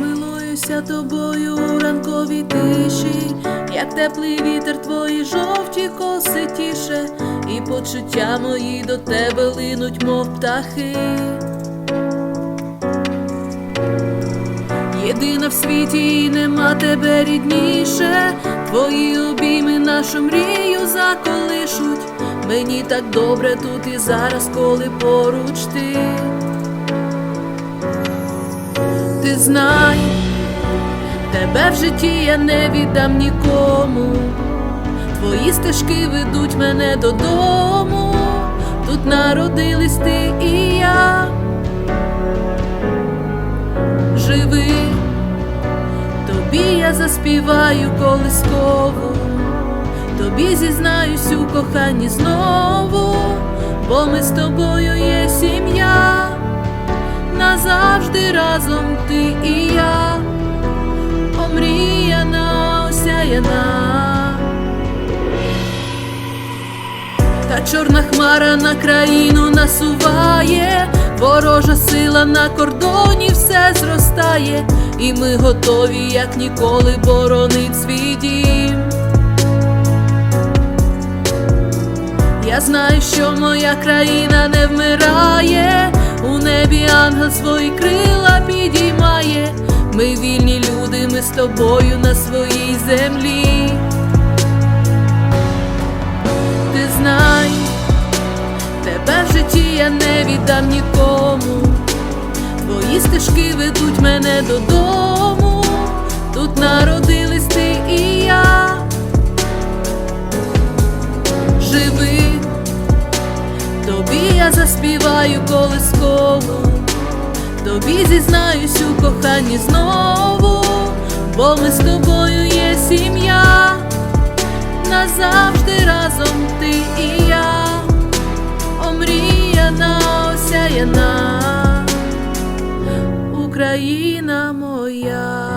Милуюся тобою у ранковій тиші, як теплий вітер твої жовті коси тіше, і почуття мої до тебе линуть, мов птахи. Єдина в світі і нема тебе рідніше, твої обійми нашу мрію заколишуть. Мені так добре тут і зараз, коли поруч ти. Ти знай, тебе в житті я не віддам нікому. Твої стежки ведуть мене додому. Тут народились ти заспіваю колискову, тобі зізнаюсь у коханні знову, бо ми з тобою є сім'я. Назавжди разом ти і я, омріяна, осяяна. Та чорна хмара на країну насуває, ворожа сила на кордоні все зростає, і ми готові, як ніколи, боронить свій дім. Я знаю, що моя країна не вмирає, у небі ангел свої крила підіймає. Ми вільні люди, ми з тобою на своїй землі. Ти знай, тебе в житті я не віддам нікому. Твої стежки ведуть мене додому. Тут народились ти і я. Живи, тобі я заспіваю колискову, тобі зізнаюсь у коханні знову, бо ми з тобою є сім'я, Україна моя.